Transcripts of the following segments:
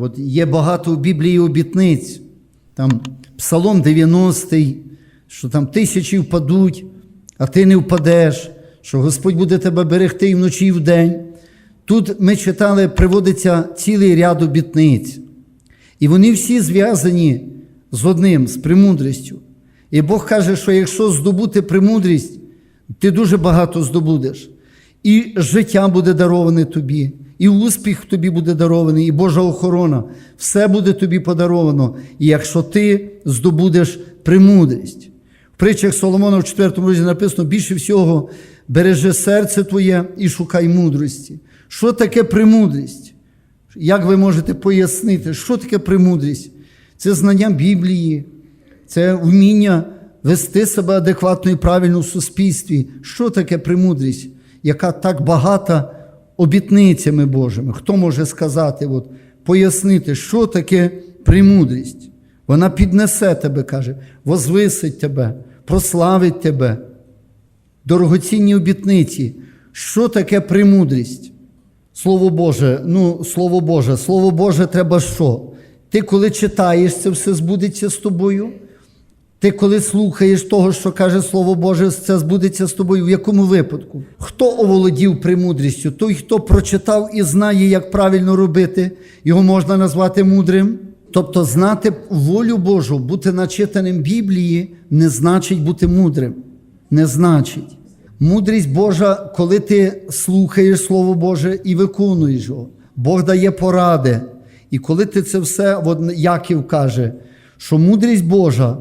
От є багато в Біблії обітниць, там Псалом 90, що там тисячі впадуть, а ти не впадеш, що Господь буде тебе берегти і вночі, і вдень. Тут ми читали, приводиться цілий ряд обітниць. І вони всі зв'язані з одним, з премудрістю. І Бог каже, що якщо здобути премудрість, ти дуже багато здобудеш. І життя буде дароване тобі, і успіх тобі буде дарований, і Божа охорона. Все буде тобі подаровано, і якщо ти здобудеш премудрість. В притчах Соломона в 4 розділі написано: більше всього бережи серце твоє і шукай мудрості. Що таке премудрість? Як ви можете пояснити, що таке премудрість? Це знання Біблії, це вміння вести себе адекватно і правильно в суспільстві. Що таке премудрість, яка так багата обітницями Божими? Хто може сказати, от, пояснити, що таке премудрість? Вона піднесе тебе, каже, возвисить тебе, прославить тебе. Дорогоцінні обітниці. Що таке премудрість? Слово Боже, ну, Слово Боже, Слово Боже треба що? Ти коли читаєш, це все збудеться з тобою. Ти коли слухаєш того, що каже Слово Боже, це збудеться з тобою. В якому випадку? Хто оволодів премудрістю? Той, хто прочитав і знає, як правильно робити, його можна назвати мудрим. Тобто, знати волю Божу, бути начитаним Біблії, не значить бути мудрим. Не значить. Мудрість Божа, коли ти слухаєш Слово Боже і виконуєш його. Бог дає поради. І коли ти це все, Яків каже, що мудрість Божа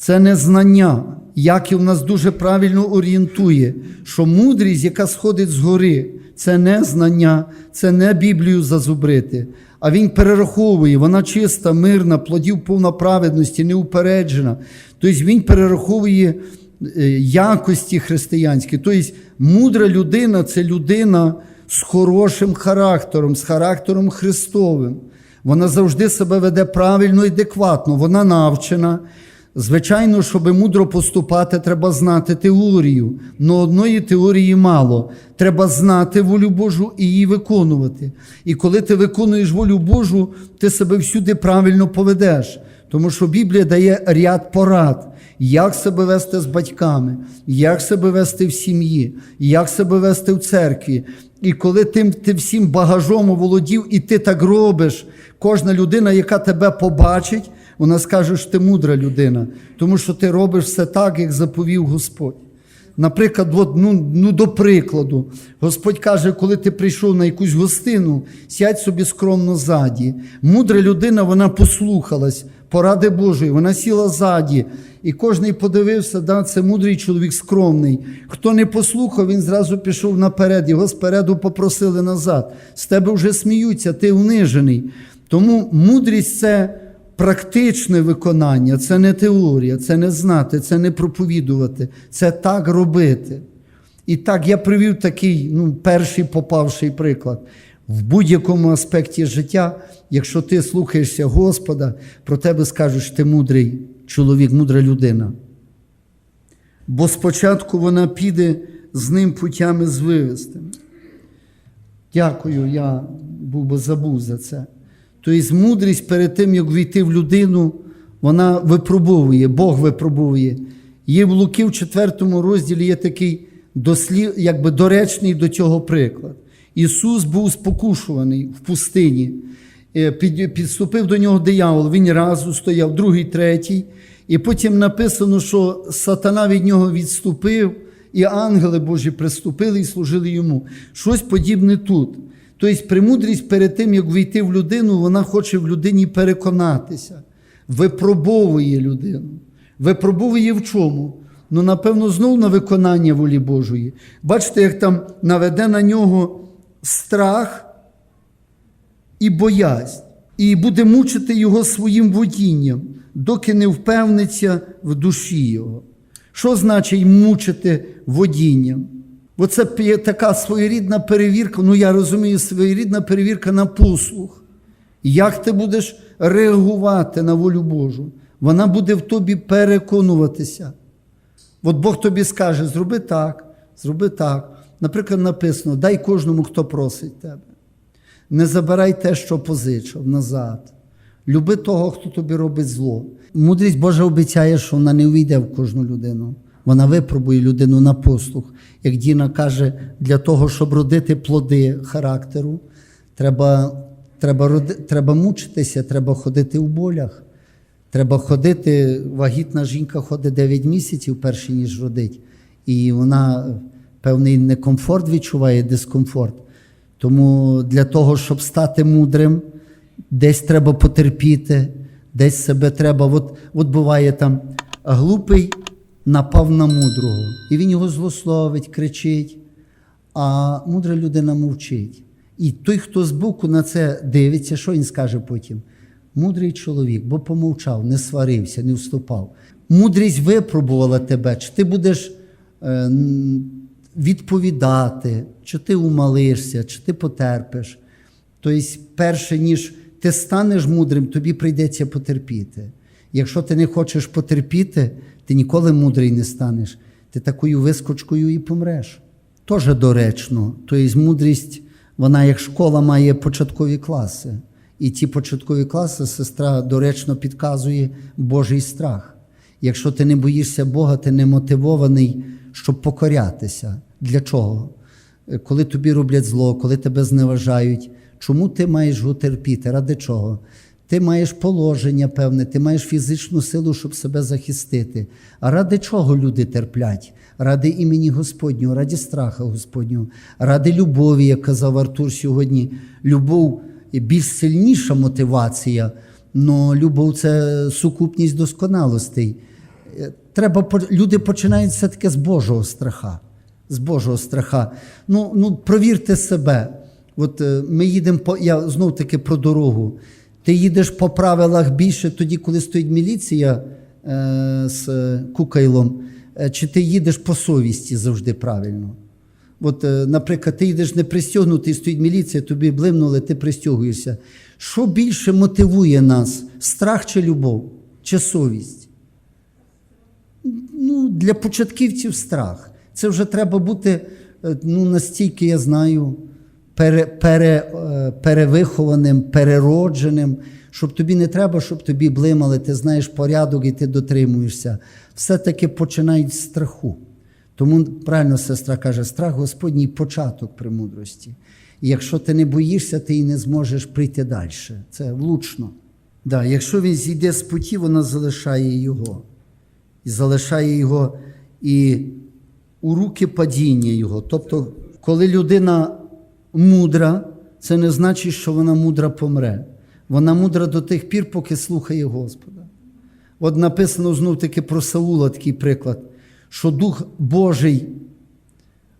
це не знання. Яків нас дуже правильно орієнтує, що мудрість, яка сходить згори, це не знання, це не Біблію зазубрити. А він перераховує, вона чиста, мирна, плодів повна праведності, неупереджена. Тобто він перераховує е, якості християнські. Тобто мудра людина це людина з хорошим характером, з характером Христовим. Вона завжди себе веде правильно і адекватно, вона навчена. Звичайно, щоб мудро поступати, треба знати теорію. Но одної теорії мало. Треба знати волю Божу і її виконувати. І коли ти виконуєш волю Божу, ти себе всюди правильно поведеш. Тому що Біблія дає ряд порад, як себе вести з батьками, як себе вести в сім'ї, як себе вести в церкві. І коли ти, ти всім багажом оволодів, і ти так робиш, кожна людина, яка тебе побачить, вона скаже, що ти мудра людина, тому що ти робиш все так, як заповів Господь. Наприклад, от, ну, ну, до прикладу, Господь каже, коли ти прийшов на якусь гостину, сядь собі скромно ззаді. Мудра людина, вона послухалась поради Божої, вона сіла ззаді. І кожний подивився, да, це мудрий чоловік скромний. Хто не послухав, він зразу пішов наперед, його спереду попросили назад. З тебе вже сміються, ти унижений. Тому мудрість це практичне виконання, це не теорія, це не знати, це не проповідувати, це так робити. І так я привів такий ну, перший попавший приклад. В будь-якому аспекті життя, якщо ти слухаєшся Господа, про тебе скажуть, ти мудрий чоловік, мудра людина. Бо спочатку вона піде з ним путями звивистими. Дякую, я був би забув за це. Тобто мудрість перед тим, як війти в людину, вона випробовує, Бог випробовує. Є в Луки в 4 розділі є такий дослів, якби доречний до цього приклад. Ісус був спокушуваний в пустині, Е, підступив до нього диявол, він разу стояв, другий, третій. І потім написано, що сатана від нього відступив, і ангели Божі приступили і служили йому. Щось подібне тут. Тобто, премудрість перед тим, як війти в людину, вона хоче в людині переконатися, випробовує людину. Випробовує в чому? Ну, напевно, знову на виконання волі Божої. Бачите, як там наведе на нього страх і боязнь, і буде мучити його своїм водінням, доки не впевниться в душі його. Що значить мучити водінням? Бо це така своєрідна перевірка, ну я розумію, своєрідна перевірка на послух. Як ти будеш реагувати на волю Божу? Вона буде в тобі переконуватися. От Бог тобі скаже, зроби так, зроби так. Наприклад, написано: дай кожному, хто просить тебе. Не забирай те, що позичив назад. Люби того, хто тобі робить зло. Мудрість Божа обіцяє, що вона не увійде в кожну людину. Вона випробує людину на послух. Як Діна каже, для того, щоб родити плоди характеру, треба, треба, роди, треба мучитися, треба ходити в болях. Треба ходити, вагітна жінка ходить 9 місяців, перше ніж родить. І вона певний некомфорт відчуває, дискомфорт. Тому для того, щоб стати мудрим, десь треба потерпіти, десь себе треба. От, от буває там глупий напав на мудрого, і він його злословить, кричить, а мудра людина мовчить. І той, хто збоку на це дивиться, що він скаже потім? Мудрий чоловік, бо помовчав, не сварився, не вступав. Мудрість випробувала тебе, чи ти будеш е, відповідати, чи ти умалишся, чи ти потерпиш. Тобто, перше, ніж ти станеш мудрим, тобі прийдеться потерпіти. Якщо ти не хочеш потерпіти, ти ніколи мудрий не станеш. Ти такою вискочкою і помреш. Тоже доречно. Тобто мудрість, вона як школа має початкові класи. І ті початкові класи сестра доречно підказує Божий страх. Якщо ти не боїшся Бога, ти не мотивований, щоб покорятися. Для чого? Е, Коли тобі роблять зло, коли тебе зневажають, чому ти маєш його терпіти? Ради чого? Ти маєш положення певне, ти маєш фізичну силу, щоб себе захистити. А ради чого люди терплять? Ради імені Господнього, ради страха Господнього, ради любові, як казав Артур сьогодні. Любов більш сильніша мотивація, але любов це сукупність досконалостей. Е, Треба, люди починають все-таки з Божого страха. З Божого страха. Ну, ну провірте себе. От е, ми їдемо по я знов таки про дорогу. Ти їдеш по правилах більше тоді, коли стоїть міліція е, з кукайлом, е, чи ти їдеш по совісті завжди правильно. От, е, наприклад, ти йдеш не пристягнутий, стоїть міліція, тобі блимнули, ти пристягуєшся. Що більше мотивує нас? Страх чи любов, чи совість? Ну, для початківців страх. Це вже треба бути е, ну, настільки, я знаю, пере, пере, е, перевихованим, переродженим, щоб тобі не треба, щоб тобі блимали, ти знаєш порядок і ти дотримуєшся. Все-таки починають з страху. Тому правильно сестра каже, страх Господній початок премудрості. І якщо ти не боїшся, ти і не зможеш прийти далі. Це влучно. Да, якщо він зійде з путі, вона залишає його. І залишає його і у руки падіння його. Тобто, коли людина мудра, це не значить, що вона мудра помре. Вона мудра до тих пір, поки слухає Господа. От написано знов таки про Саула такий приклад, що Дух Божий,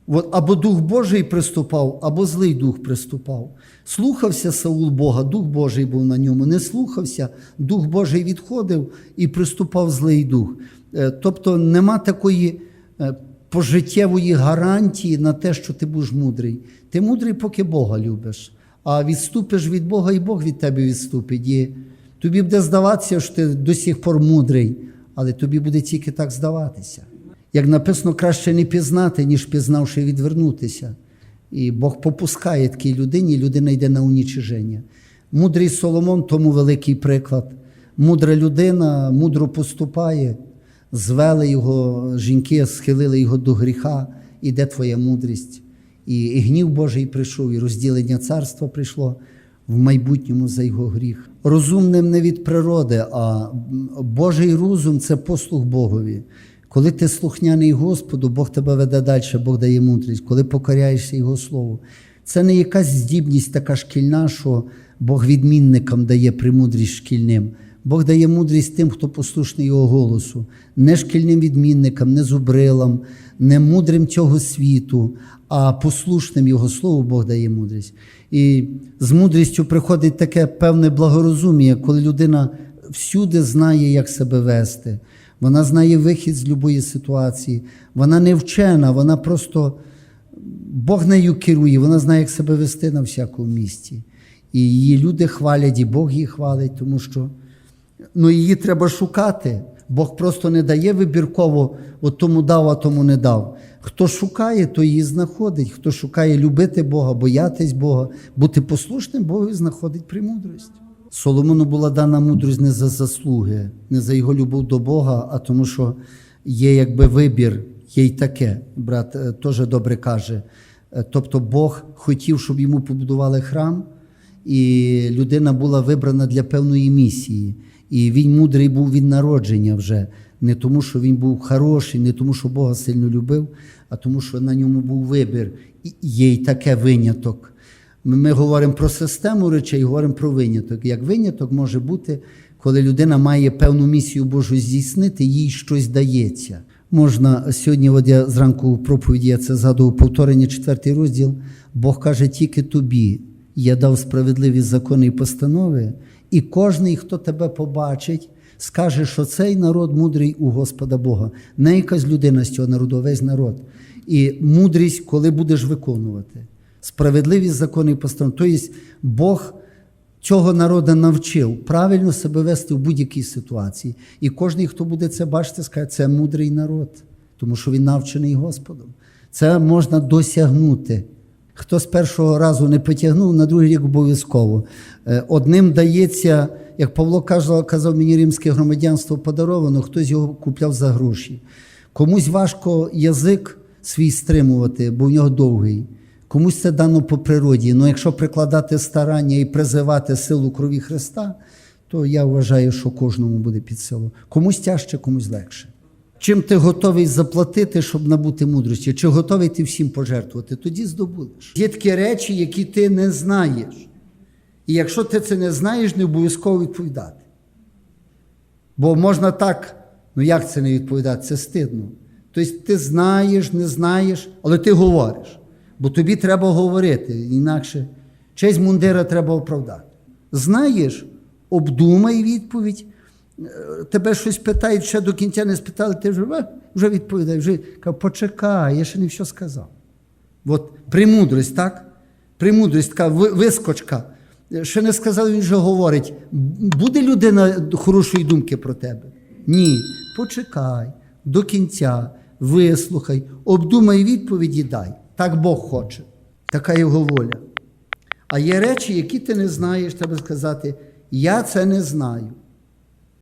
от або Дух Божий приступав, або злий дух приступав. Слухався Саул Бога, Дух Божий був на ньому. Не слухався, Дух Божий відходив і приступав злий дух. Е, Тобто нема такої е, пожиттєвої гарантії на те, що ти будеш мудрий. Ти мудрий, поки Бога любиш. А відступиш від Бога, і Бог від тебе відступить. І тобі буде здаватися, що ти до сих пор мудрий, але тобі буде тільки так здаватися. Як написано, краще не пізнати, ніж пізнавши відвернутися. І Бог попускає такій людині, і людина йде на унічиження. Мудрий Соломон тому великий приклад. Мудра людина мудро поступає, звели його, жінки схилили його до гріха, і де твоя мудрість? І, і гнів Божий прийшов, і розділення царства прийшло в майбутньому за його гріх. Розумним не від природи, а Божий розум це послух Богові. Коли ти слухняний Господу, Бог тебе веде далі, Бог дає мудрість, коли покоряєшся Його Слову. Це не якась здібність така шкільна, що Бог відмінникам дає премудрість шкільним. Бог дає мудрість тим, хто послушний Його голосу, не шкільним відмінникам, не зубрилам, не мудрим цього світу, а послушним Його Слову Бог дає мудрість. І з мудрістю приходить таке певне благорозуміння, коли людина всюди знає, як себе вести. Вона знає вихід з будь-якої ситуації. Вона не вчена, вона просто Бог нею керує, вона знає, як себе вести на всякому місці. І її люди хвалять, і Бог її хвалить, тому що ну, її треба шукати. Бог просто не дає вибірково, от тому дав, а тому не дав. хто шукає, то її знаходить. Хто шукає любити Бога, боятись Бога, бути послушним Богу, знаходить премудрість. Соломону була дана мудрість не за заслуги, не за його любов до Бога, а тому, що є якби вибір, є й таке. Брат е, теж добре каже. Е, Тобто Бог хотів, щоб йому побудували храм, і людина була вибрана для певної місії. І він мудрий був від народження вже. Не тому, що він був хороший, не тому, що Бога сильно любив, а тому, що на ньому був вибір. І є й таке виняток. Ми, говоримо про систему речей, говоримо про виняток. Як виняток може бути, коли людина має певну місію Божу здійснити, їй щось дається. Можна сьогодні, от я зранку в проповіді я це згадував, повторення четвертий розділ. Бог каже, тільки тобі я дав справедливі закони і постанови, і кожний, хто тебе побачить, скаже, що цей народ мудрий у Господа Бога. Не якась людина з цього народу, весь народ. І мудрість, коли будеш виконувати. Справедливість закони і постанови. Тобто Бог цього народу навчив правильно себе вести в будь-якій ситуації. І кожен, хто буде це бачити, скаже, це мудрий народ, тому що він навчений Господом. Це можна досягнути. Хто з першого разу не потягнув, на другий рік обов'язково. Е, Одним дається, як Павло казав, мені римське громадянство подаровано, хтось його купляв за гроші. Комусь важко язик свій стримувати, бо в нього довгий. Комусь це дано по природі. Ну якщо прикладати старання і призивати силу крові Христа, то я вважаю, що кожному буде під силу. Комусь тяжче, комусь легше. Чим ти готовий заплатити, щоб набути мудрості? Чи готовий ти всім пожертвувати? Тоді здобудеш. Є такі речі, які ти не знаєш. І якщо ти це не знаєш, не обов'язково відповідати. Бо можна так, ну як це не відповідати? Це стидно. Тобто ти знаєш, не знаєш, але ти говориш. Бо тобі треба говорити, інакше честь мундира треба оправдати. Знаєш, обдумай відповідь. Е, Тебе щось питають, ще до кінця не спитали, ти вже, «Е, вже відповідаєш, вже кажу, почекай, я ще не все сказав. От премудрість, так? Премудрість, така вискочка. Ще не сказав, він вже говорить. Буде людина хорошої думки про тебе? Ні. Почекай до кінця, вислухай, обдумай відповіді дай. Так Бог хоче. Така його воля. А є речі, які ти не знаєш, треба сказати, я це не знаю.